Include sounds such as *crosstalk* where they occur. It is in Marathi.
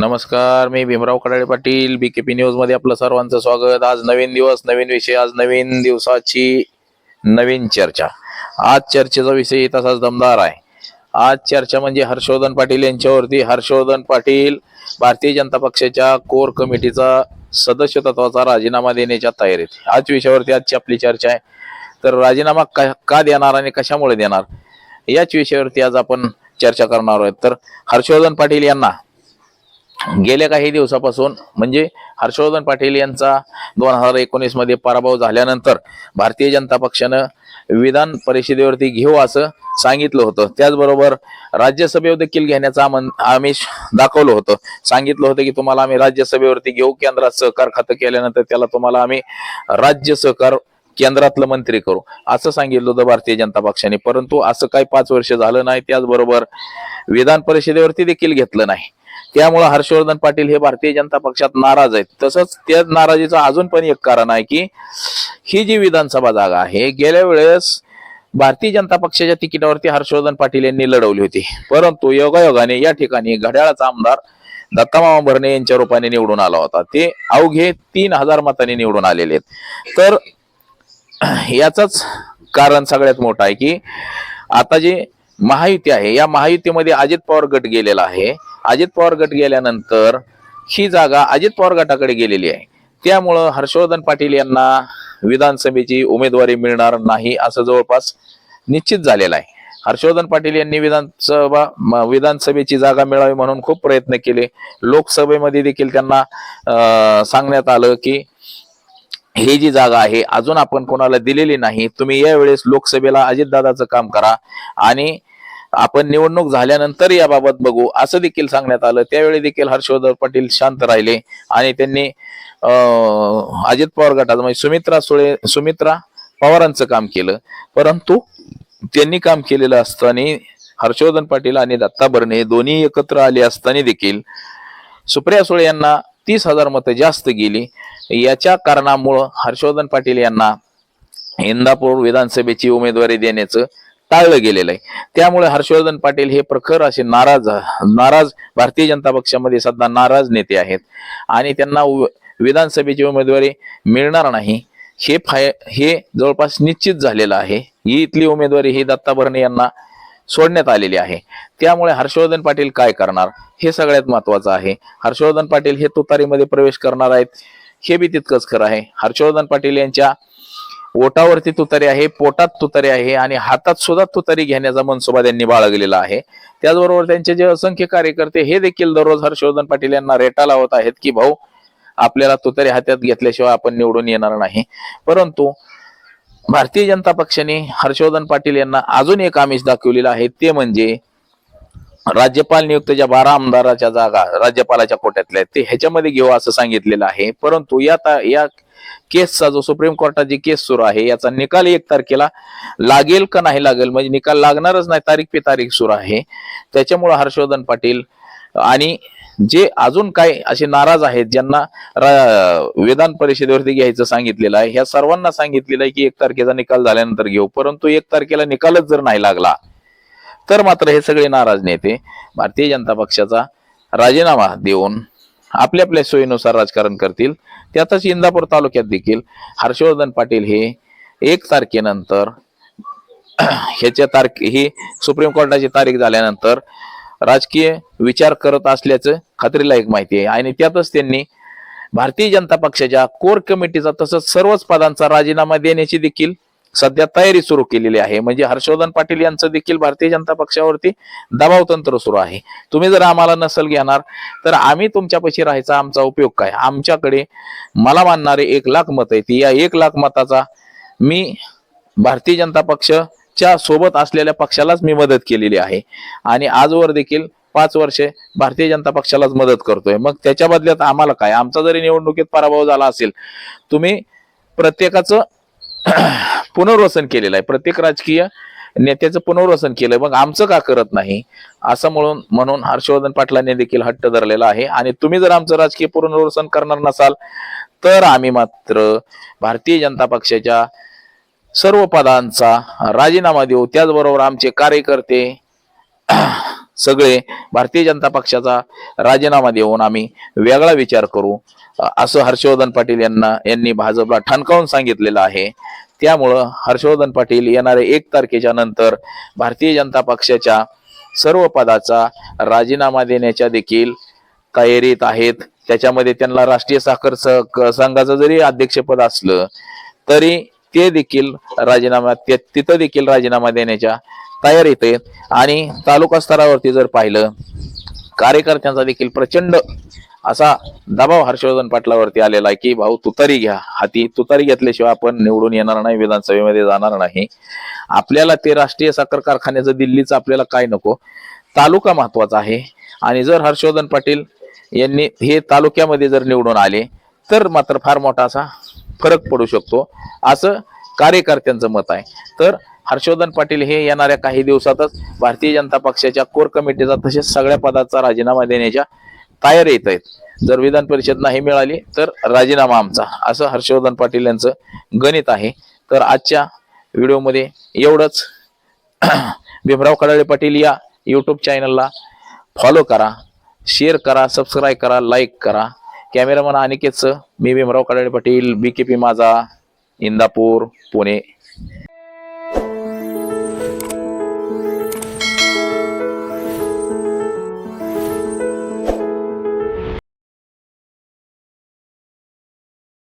नमस्कार मी भीमराव कडाळे पाटील बी के न्यूजमध्ये आपलं सर्वांचं स्वागत. आज नवीन दिवस नवीन विषय आज नवीन दिवसाची नवीन चर्चा. आज चर्चेचा विषय तसाच दमदार आहे. आज चर्चा म्हणजे हर्षवर्धन पाटील यांच्यावरती. हर्षवर्धन पाटील भारतीय जनता पक्षाच्या कोर कमिटीचा सदस्य तत्वाचा राजीनामा देण्याच्या तयारीत. आज विषयावरती आजची आपली चर्चा आहे. तर राजीनामा का का देणार आणि कशामुळे देणार? याच विषयावरती आज आपण चर्चा करणार आहोत. तर हर्षवर्धन पाटील यांना गेल्या काही दिवसापासून म्हणजे हर्षवर्धन पाटील यांचा दोन हजार एकोणीसमध्ये पराभव झाल्यानंतर भारतीय जनता पक्षानं विधान परिषदेवरती घेऊ असं सांगितलं होतं. त्याचबरोबर राज्यसभेवर देखील घेण्याचं आमन आमिष दाखवलं होतं. सांगितलं होतं की तुम्हाला आम्ही राज्यसभेवरती घेऊ केंद्रात सहकार खातं केल्यानंतर त्याला तुम्हाला आम्ही राज्य सहकार केंद्रातलं मंत्री करू असं सांगितलं होतं भारतीय जनता पक्षाने. परंतु असं काही पाच वर्ष झालं नाही त्याचबरोबर विधान परिषदेवरती देखील घेतलं नाही. त्यामुळे हर्षवर्धन पाटील हे भारतीय जनता पक्षात नाराज आहेत. तसंच त्या नाराजीचं अजून पण एक कारण आहे की ही जी विधानसभा जागा आहे गेल्या वेळेस भारतीय जनता पक्षाच्या तिकिटावरती हर्षवर्धन पाटील यांनी लढवली होती. परंतु योगायोगाने या ठिकाणी घड्याळाचा आमदार दत्तामामा भरणे यांच्या रूपाने निवडून आला होता. ते अवघे तीन हजार मतांनी निवडून आलेले आहेत. तर याचंच कारण सगळ्यात मोठं आहे की आता जे महायुती आहे. या महायुतीमध्ये अजित पवार गट गेलेला आहे. अजित पवार गट गेल्यानंतर ही जागा अजित पवार गटाकडे गेलेली आहे. त्यामुळं हर्षवर्धन पाटील यांना विधानसभेची उमेदवारी मिळणार नाही असं जवळपास निश्चित झालेलं आहे. हर्षवर्धन पाटील यांनी विधानसभा म- विधानसभेची जागा मिळावी म्हणून खूप प्रयत्न केले. लोकसभेमध्ये देखील त्यांना सांगण्यात आलं की ही जी जागा आहे अजून आपण कोणाला दिलेली नाही तुम्ही यावेळेस लोकसभेला अजितदादाचं काम करा आणि आपण निवडणूक झाल्यानंतर याबाबत बघू. असं देखील सांगण्यात आलं. त्यावेळी देखील हर्षवर्धन पाटील शांत राहिले आणि त्यांनी अजित पवार गटाचं म्हणजे सुमित्रा सुळे सुमित्रा पवारांचं काम केलं. परंतु त्यांनी काम केलेलं असताना हर्षवर्धन पाटील आणि दत्ता भरणे दोन्ही एकत्र आले असताना देखील सुप्रिया सुळे यांना तीस हजार मतं जास्त गेली. याच्या कारणामुळं हर्षवर्धन पाटील यांना इंदापूर विधानसभेची उमेदवारी देण्याचं टाळलं गेलेलं आहे. त्यामुळे हर्षवर्धन पाटील हे प्रखर असे नाराज नाराज भारतीय जनता पक्षामध्ये सध्या नाराज नेते आहेत. आणि त्यांना विधानसभेची उमेदवारी मिळणार नाही. हे फाय हे जवळपास निश्चित झालेलं आहे. ही इथली उमेदवारी ही दत्ता भरणे यांना सोडण्यात आलेली आहे. त्यामुळे हर्षवर्धन पाटील काय करणार? हे सगळ्यात महत्वाचं आहे. हर्षवर्धन पाटील हे तुतारीमध्ये प्रवेश करणार आहेत. हे बी तितकंच खरं आहे. हर्षवर्धन पाटील यांच्या ओटावरती तुतारी आहे पोटात तुतारी आहे आणि हातात सुद्धा तुतारी घेण्याचा मनसुबा त्यांनी बाळगलेला आहे. त्याचबरोबर त्यांचे जे असंख्य कार्यकर्ते हे देखील दररोज हर्षवर्धन पाटील यांना रेटा लावत आहेत की भाऊ आपल्याला तुतारी हातात घेतल्याशिवाय आपण निवडून येणार नाही. परंतु भारतीय जनता पक्षाने हर्षवर्धन पाटील यांना अजून एक आमिष दाखवलेलं आहे. ते म्हणजे राज्यपाल नियुक्त ज्या बारा आमदाराच्या जागा राज्यपालाच्या कोट्यातल्या आहेत, ते ह्याच्यामध्ये घेऊ असं सांगितलेलं आहे. परंतु या ता- या केसचा जो सुप्रीम कोर्टाची केस सुरू आहे याचा निकाल एक तारखेला लागेल का नाही लागेल? म्हणजे निकाल लागणारच नाही तारीख पे तारीख सुरू आहे. त्याच्यामुळे हर्षवर्धन पाटील आणि जे अजून काय असे नाराज आहेत ज्यांना रा- विधान परिषदेवरती घ्यायचं सांगितलेलं आहे ह्या सर्वांना सांगितलेलं आहे की एक तारखेचा निकाल झाल्यानंतर घेऊ. परंतु एक तारखेला निकालच जर नाही लागला तर मात्र हे सगळे नाराज नेते भारतीय जनता पक्षाचा राजीनामा देऊन आपल्या आपल्या सोयीनुसार राजकारण करतील. त्यातच इंदापूर तालुक्यात देखील हर्षवर्धन पाटील हे एक तारखेनंतर ह्याच्या तारखे ही सुप्रीम कोर्टाची तारीख झाल्यानंतर राजकीय विचार करत असल्याचं खात्रीलायक माहिती आहे. आणि त्यातच त्यांनी भारतीय जनता पक्षाच्या कोर कमिटीचा तसंच सर्वच पदांचा राजीनामा देण्याची देखील सध्या तयारी सुरू केलेली आहे. म्हणजे हर्षवर्धन पाटील यांचं देखील भारतीय जनता पक्षावरती दबाव तंत्र सुरू आहे. तुम्ही जर आम्हाला नसल घेणार तर आम्ही तुमच्यापाशी राहायचा आमचा उपयोग काय? आमच्याकडे मला मानणारे एक लाख मत आहेत. या एक लाख मताचा मी भारतीय जनता पक्षच्या सोबत असलेल्या पक्षालाच मी मदत केलेली आहे. आणि आजवर देखील पाच वर्षे भारतीय जनता पक्षालाच मदत करतोय. मग त्याच्या बदल्यात आम्हाला काय? आमचा जरी निवडणुकीत पराभव झाला असेल तुम्ही प्रत्येकाचं *clears throat* पुनर्वसन केलेलं आहे. प्रत्येक राजकीय नेत्याचं पुनर्वसन केलंय. मग आमचं का करत नाही? असं म्हणून म्हणून हर्षवर्धन पाटलांनी देखील हट्ट धरलेला आहे. आणि तुम्ही जर आमचं राजकीय पुनर्वसन करणार नसाल तर आम्ही मात्र भारतीय जनता पक्षाच्या सर्व पदांचा राजीनामा देऊ. त्याचबरोबर आमचे कार्यकर्ते सगळे भारतीय जनता पक्षाचा राजीनामा देऊन आम्ही वेगळा विचार करू. असं हर्षवर्धन पाटील यांना यांनी भाजपला ठणकावून सांगितलेलं आहे. त्यामुळं हर्षवर्धन पाटील येणारे एक तारखेच्या नंतर भारतीय जनता पक्षाच्या सर्व पदाचा राजीनामा देण्याच्या देखील तयारीत आहेत. त्याच्यामध्ये त्यांना राष्ट्रीय साखर क- संघाचं जरी अध्यक्षपद असलं तरी ते देखील राजीनामा ते- तिथं देखील राजीनामा देण्याच्या तयारीत आहेत. आणि तालुका स्तरावरती जर पाहिलं कार्यकर्त्यांचा देखील प्रचंड असा दबाव हर्षवर्धन पाटलावरती आलेला आहे की भाऊ तुतारी घ्या. हाती तुतारी घेतल्याशिवाय आपण निवडून येणार नाही विधानसभेमध्ये जाणार नाही. आपल्याला ते राष्ट्रीय साखर कारखान्याचं दिल्लीचं आपल्याला काय नको? तालुका महत्त्वाचा आहे. आणि जर हर्षवर्धन पाटील यांनी हे तालुक्यामध्ये जर निवडून आले तर मात्र फार मोठा असा फरक पडू शकतो. असं कार्यकर्त्यांचं मत आहे. तर हर्षवर्धन पाटील हे येणाऱ्या काही दिवसातच भारतीय जनता पक्षाच्या कोर कमिटीचा तसेच सगळ्या पदाचा राजीनामा देण्याच्या तयार येत आहेत. जर विधान परिषद नाही मिळाली तर राजीनामा आमचा असं हर्षवर्धन पाटील यांचं गणित आहे. तर आजच्या व्हिडिओमध्ये एवढंच. *clears throat* भीमराव कडाळे पाटील या यूट्यूब चॅनलला फॉलो करा शेअर करा सबस्क्राईब करा लाईक करा. कॅमेरामन अनिकेतचं मी Bhimrao Kadale Patil B K P माझा इंदापूर पुणे.